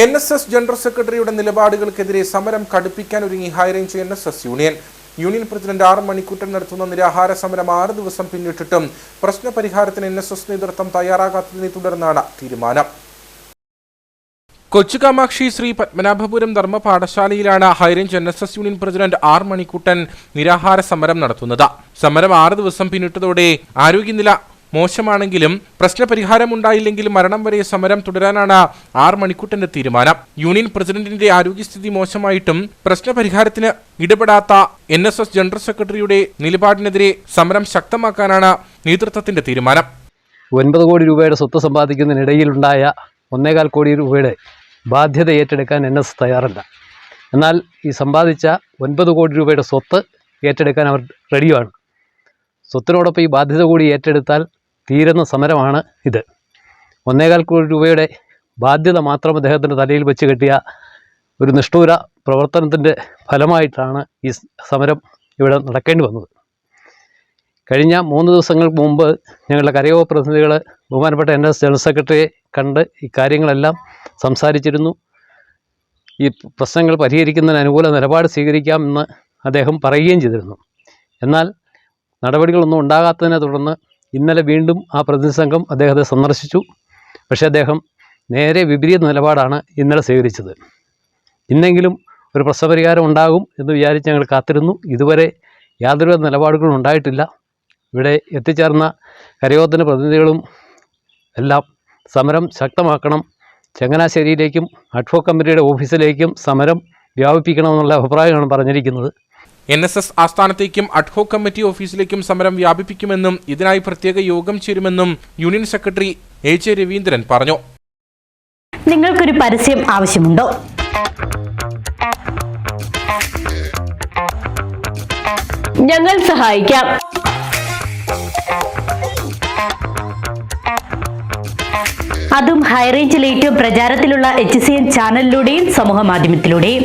N S S general സെക്രട്ടറിയുടെ നിലപാടുകൾക്കെതിരെ സമരം കടുപ്പിക്കാൻ ഒരുങ്ങി high range N S S union. Union president R Manikkuttan നടത്തുന്ന നിരാഹാര സമരം ആറ് ദിവസം പിന്നിട്ടിട്ടും പ്രശ്നപരിഹാരത്തിന് എൻ എസ് എസ് നേതൃത്വം തയ്യാറാകാത്തതിനെ തുടർന്നാണ് തീരുമാനം. കൊച്ചുകാമാക്ഷി ശ്രീ പത്മനാഭപുരം ധർമ്മ പാഠശാലയിലാണ് high range N S S union president R Manikuttan നിരാഹാര സമരം നടത്തുന്നത്. സമരം ആറ് ദിവസം പിന്നിട്ടതോടെ ആരോഗ്യനില മോശമാണെങ്കിലും പ്രശ്നപരിഹാരമുണ്ടായില്ലെങ്കിൽ മരണം വരെ സമരം തുടരാനാണ് ആർ മണിക്കൂട്ടന്റെ തീരുമാനം. യൂണിയൻ പ്രസിഡന്റിന്റെ ആരോഗ്യസ്ഥിതി മോശമായിട്ടും പ്രശ്നപരിഹാരത്തിന് ഇടപെടാത്ത എൻ എസ് എസ് ജനറൽ സെക്രട്ടറിയുടെ നിലപാടിനെതിരെ സമരം ശക്തമാക്കാനാണ് നേതൃത്വത്തിന്റെ തീരുമാനം. ഒൻപത് കോടി രൂപയുടെ സ്വത്ത് സമ്പാദിക്കുന്നതിനിടയിലുണ്ടായ ഒന്നേകാൽ കോടി രൂപയുടെ ബാധ്യത ഏറ്റെടുക്കാൻ എൻ എസ് തയ്യാറല്ല. എന്നാൽ ഈ സമ്പാദിച്ച ഒൻപത് കോടി രൂപയുടെ സ്വത്ത് ഏറ്റെടുക്കാൻ അവർ റെഡിയാണ്. സ്വത്തിനോടൊപ്പം ഈ ബാധ്യത കൂടി ഏറ്റെടുത്താൽ തീരുന്ന സമരമാണ് ഇത്. ഒന്നേകാൽ കോടി രൂപയുടെ ബാധ്യത മാത്രം അദ്ദേഹത്തിന്റെ തലയിൽ വെച്ച് കെട്ടിയ ഒരു നിഷ്ഠൂര പ്രവർത്തനത്തിന്റെ ഫലമായിട്ടാണ് ഈ സമരം ഇവിടെ നടക്കേണ്ടി വന്നത്. കഴിഞ്ഞ മൂന്ന് ദിവസങ്ങൾക്ക് മുമ്പ് ഞങ്ങളുടെ കരയോഗ പ്രതിനിധികൾ ബഹുമാനപ്പെട്ട എൻ എസ് ജനറൽ സെക്രട്ടറിയെ കണ്ട് ഈ കാര്യങ്ങളെല്ലാം സംസാരിച്ചിരുന്നു. ഈ പ്രശ്നങ്ങൾ പരിഹരിക്കുന്നതിന് അനുകൂല നിലപാട് സ്വീകരിക്കാമെന്ന് അദ്ദേഹം പറയുകയും ചെയ്തിരുന്നു. എന്നാൽ നടപടികളൊന്നും ഉണ്ടാകാത്തതിനെ തുടർന്ന് ഇന്നലെ വീണ്ടും ആ പ്രതിനിധി സംഘം അദ്ദേഹത്തെ സന്ദർശിച്ചു. പക്ഷേ അദ്ദേഹം നേരെ വിപരീത നിലപാടാണ് ഇന്നലെ സ്വീകരിച്ചത്. ഇന്നെങ്കിലും ഒരു പ്രശ്നപരിഹാരം ഉണ്ടാകും എന്ന് വിചാരിച്ച് ഞങ്ങൾ കാത്തിരുന്നു. ഇതുവരെ യാതൊരു നിലപാടുകളും ഉണ്ടായിട്ടില്ല. ഇവിടെ എത്തിച്ചേർന്ന കരയോധന പ്രതിനിധികളും എല്ലാം സമരം ശക്തമാക്കണം. ചങ്ങനാശ്ശേരിയിലേക്കും അഡ്വോ കമ്പനിയുടെ ഓഫീസിലേക്കും സമരം വ്യാപിപ്പിക്കണമെന്നുള്ള അഭിപ്രായമാണ് പറഞ്ഞിരിക്കുന്നത്. എൻ എസ് എസ് ആസ്ഥാനത്തേക്കും അഡ്ഹോ കമ്മിറ്റി ഓഫീസിലേക്കും സമരം വ്യാപിപ്പിക്കുമെന്നും ഇതിനായി പ്രത്യേക യോഗം ചേരുമെന്നും union secretary A J Raveendran പറഞ്ഞു. നിങ്ങൾക്കൊരു പരസ്യം ആവശ്യമുണ്ടോ? ഞങ്ങൾ സഹായിക്കാം. അതും ഹൈറേഞ്ചിൽ ഏറ്റവും പ്രചാരത്തിലുള്ള എച്ച് സി എൻ ചാനലിലൂടെയും സമൂഹ മാധ്യമത്തിലൂടെയും.